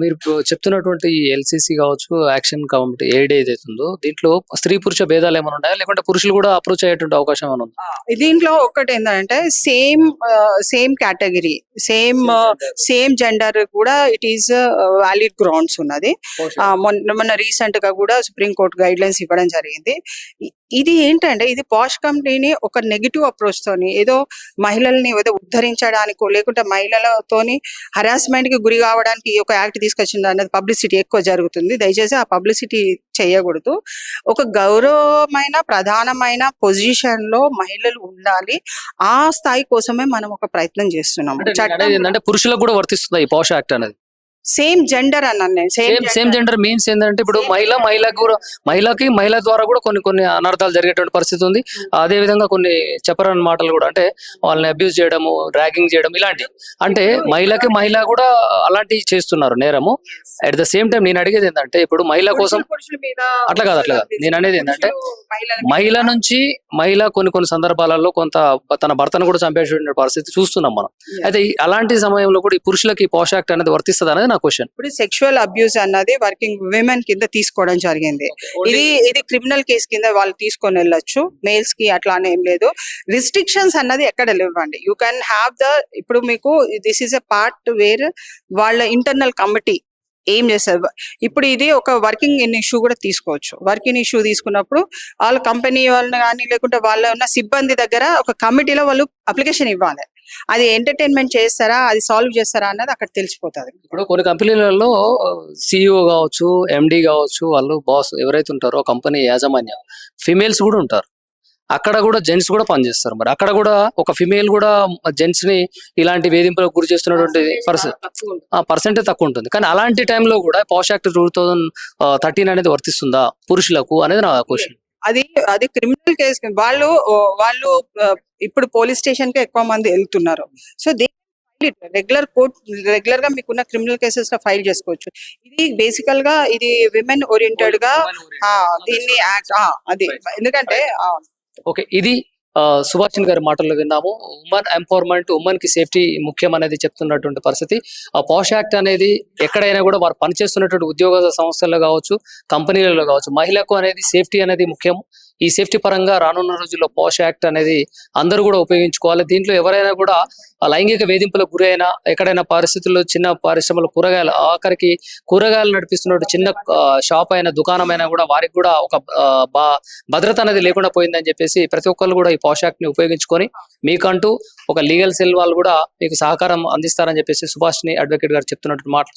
మీరు చెప్తున్నటువంటి ఎల్సిసి కావచ్చు యాక్షన్ కమిటీ ఏడే ఏదైతే ఉందో దీంట్లో స్త్రీ పురుష భేదాలు ఏమైనా ఉన్నాయా? లేకుంటే పురుషులు కూడా అప్రోచ్ అయ్యేటువంటి అవకాశం ఏమైనా ఉందా? దీంట్లో ఒకటి ఏంటంటే same same category same same gender కూడా ఇట్ ఈస్ వ్యాలిడ్ గ్రౌండ్స్ ఉన్నది. మొన్న మొన్న రీసెంట్గా కూడా సుప్రీం కోర్ట్ గైడ్ లైన్స్ ఇవ్వడం జరిగింది. ఇది ఏంటంటే ఇది పాష్ కంపెనీని ఒక నెగిటివ్ అప్రోచ్ తోని ఏదో మహిళల్ని ఏదో ఉద్ధరించడానికో లేకుంటే మహిళలతోని హరాస్మెంట్కి గురి కావడానికి ఈ ఒక యాక్ట్ తీసుకొచ్చింది అన్నది పబ్లిసిటీ ఎక్కువ జరుగుతుంది. దయచేసి ఆ పబ్లిసిటీ చేయకూడదు. ఒక గౌరవమైన ప్రధానమైన పొజిషన్లో మహిళలు ఉండాలి. ఆ స్థాయి కోసమే మనం ఒక ప్రయత్నం చేస్తున్నాము. అంటే నేను అనేది ఏంటంటే పురుషులకు కూడా వర్తిస్తుందా ఈ పౌష యాక్ట్ అనేది. సేమ్ జెండర్ అన్నాను నేను. సేమ్ సేమ్ జెండర్ మీన్స్ ఏంటంటే ఇప్పుడు మహిళ మహిళకు కూడా మహిళకి మహిళ ద్వారా కూడా కొన్ని కొన్ని అనర్థాలు జరిగేటువంటి పరిస్థితి ఉంది. అదే విధంగా కొన్ని చెప్పరని మాటలు కూడా అంటే వాళ్ళని అబ్యూజ్ చేయడము ర్యాగింగ్ చేయడం ఇలాంటి అంటే మహిళకి మహిళ కూడా అలాంటివి చేస్తున్నారు నేరము. అట్ ద సేమ్ టైం నేను అడిగేది ఏంటంటే ఇప్పుడు మహిళ కోసం అట్లా కాదు, అట్లా కాదు. నేను అనేది ఏంటంటే మహిళ నుంచి మహిళ కొన్ని కొన్ని సందర్భాలలో కొంత తన భర్తను కూడా చంపేటువంటి పరిస్థితి చూస్తున్నాం మనం. అయితే అలాంటి సమయంలో కూడా ఈ పురుషులకి ఈ పోషాక్ అనేది వర్తిస్తుంది అనేది నా క్వశ్చన్. ఇప్పుడు సెక్షువల్ అబ్యూస్ అన్నది వర్కింగ్ విమెన్ కింద తీసుకోవడం జరిగింది. ఇది ఇది క్రిమినల్ కేసు కింద వాళ్ళు తీసుకొని వెళ్ళొచ్చు. మేల్స్కి అట్లా అని ఏం లేదు. రిస్ట్రిక్షన్స్ అన్నది ఎక్కడ లేవండి. యూ కెన్ హ్యావ్ ద ఇప్పుడు మీకు this is a part where వాళ్ళ ఇంటర్నల్ కమిటీ ఏం చేస్తారు? ఇప్పుడు ఇది ఒక వర్కింగ్ ఇన్ ఇష్యూ కూడా తీసుకోవచ్చు. వర్కింగ్ ఇష్యూ తీసుకున్నప్పుడు వాళ్ళ కంపెనీ వాళ్ళని కానీ లేకుంటే వాళ్ళ ఉన్న సిబ్బంది దగ్గర ఒక కమిటీలో వాళ్ళు అప్లికేషన్ ఇవ్వాలి. అది ఎంటర్టైన్మెంట్ చేస్తారా? అది సాల్వ్ చేస్తారా అన్నది అక్కడ తెలిసిపోతుంది. ఇప్పుడు కొన్ని కంపెనీలలో సిఇఓ కావచ్చు ఎండి కావచ్చు వాళ్ళు బాస్ ఎవరైతే ఉంటారో కంపెనీ యాజమాన్యం ఫిమేల్స్ కూడా ఉంటారు. అక్కడ కూడా జెంట్స్ కూడా పనిచేస్తారు మరి. అక్కడ కూడా ఒక ఫిమేల్ కూడా జెంట్స్ని ఇలాంటి వేధింపులకు గురి చేస్తున్నటువంటి పర్సెంటేజ్ తక్కువ ఉంటుంది. కానీ అలాంటి టైంలో కూడా POSH act two thousand thirteen అనేది వర్తిస్తుందా? పురుషులకు అనేది నా క్వశ్చన్ అది అది క్రిమినల్ కేసు. వాళ్ళు వాళ్ళు ఇప్పుడు పోలీస్ స్టేషన్కి ఎక్కువ మంది వెళ్తున్నారు. సో దే రెగ్యులర్ కోర్ట్ రెగ్యులర్గా మీకున్న క్రిమినల్ కేసెస్లో ఫైల్ చేసుకోవచ్చు. ఇది బేసికల్గా ఇది విమెన్ ఓరియంటెడ్గా దీన్ని అది. ఎందుకంటే ఓకే ఇది ఆ, గారి మాటల్లో విన్నాము. ఉమెన్ ఎంపవర్మెంట్ ఉమెన్కి సేఫ్టీ ముఖ్యం అనేది చెప్తున్నటువంటి పరిస్థితి. ఆ పాష్ యాక్ట్ అనేది ఎక్కడైనా కూడా వారు పనిచేస్తున్నటువంటి ఉద్యోగ సంస్థల్లో కావచ్చు కంపెనీలలో కావచ్చు మహిళకు అనేది సేఫ్టీ అనేది ముఖ్యం. ఈ సేఫ్టీ పరంగా రానున్న రోజుల్లో పోష్ యాక్ట్ అనేది అందరూ కూడా ఉపయోగించుకోవాలి. దీంట్లో ఎవరైనా కూడా లైంగిక వేధింపులకు గురైనా ఎక్కడైనా పరిస్థితుల్లో చిన్న పరిశ్రమలు కూరగాయలు ఆఖరికి కూరగాయలు నడిపిస్తున్నట్టు చిన్న షాప్ అయినా దుకాణం అయినా కూడా వారికి కూడా ఒక బా- భద్రత అనేది లేకుండా పోయిందని చెప్పేసి ప్రతి ఒక్కరు కూడా ఈ పోషాక్ని ఉపయోగించుకొని మీకంటూ ఒక లీగల్ సెల్ వాళ్ళు కూడా మీకు సహకారం అందిస్తారని చెప్పేసి సుభాష్ని అడ్వకేట్ గారు చెప్తున్నట్టు మాట్లాడు